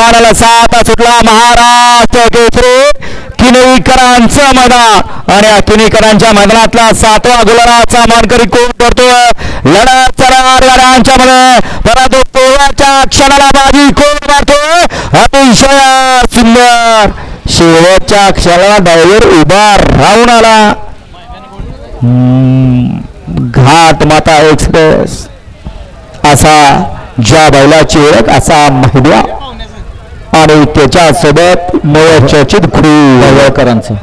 गाण्याला साता सुटला महाराष्ट्र केसरी किनईकरांचं मैदान. आणि या किनईकरांच्या मैदानातला सातवा गुलाबाचा मानकरी कोण करतोय? लढत चढणार मध्ये परंतु पोळ्याच्या क्षणाला बाजी कोण मारतोय? अतिशय सुंदर. शेवटच्या क्षणाला ड्रायव्हर उभा राहून आला. घाट माता एक्सप्रेस. असा ज्या बैलाची ओळख असा महिला आणि त्याच्या सोबत चर्चित खुळकरांचं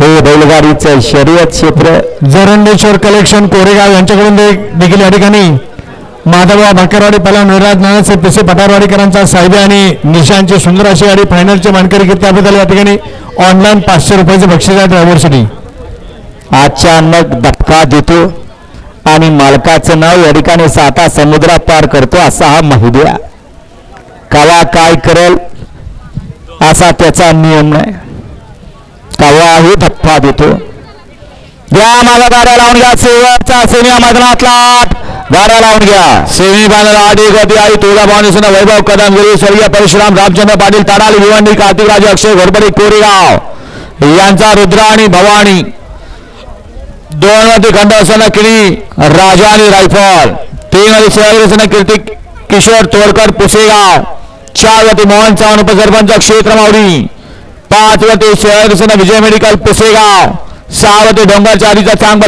हे बैलगाडीचं शर्यत क्षेत्र. जरंडेश्वर कलेक्शन कोरेगाव यांच्याकडून देखील या ठिकाणी माधवराव भाकरवाडी पला निराज नानासाहेब पिसे पठारवाडीकरांचा साहेबे आणि निशांची सुंदर अशी गाडी फायनलची मानकरी घेत त्याबद्दल या ठिकाणी ऑनलाईन पाचशे रुपयाचं बक्षीस आहे ड्रायव्हरसाठी अचानक धक्का देतो. आणि मालकाचं नाव या ठिकाणी साता समुद्रात पार करतो असा हा महिद्या कावा काय करेल असा त्याचा नियम नाही. कावाही धप्पा देतो. घ्या माझा गाड्या लावून घ्या शेवटचा सेमी मैदानातला गाड्या लावून घ्या. सेमी बांधला आधी गती आई तुळजाभवानी सुना वैभव कदम गिरी स्वर्गीय परशुराम रामचंद्र पाटील ताडाली भिवंडी कार्तिक राजे अक्षय घोरपडे कोरेगाव. यांचा रुद्र आणि भवानी दोन मध्ये खंड असताना केली राजा आणि रायफल तीन मध्ये शिवाजी असताना कीर्ती किशोर तोडकर पुसेगाव चार वरती मोहन चव्हाण उपसरपंच क्षेत्र मावडी पाच वरती शिवाजी असताना विजय मेडिकल पुसेगाव सहा वरती डोंगर चारीचा चांगला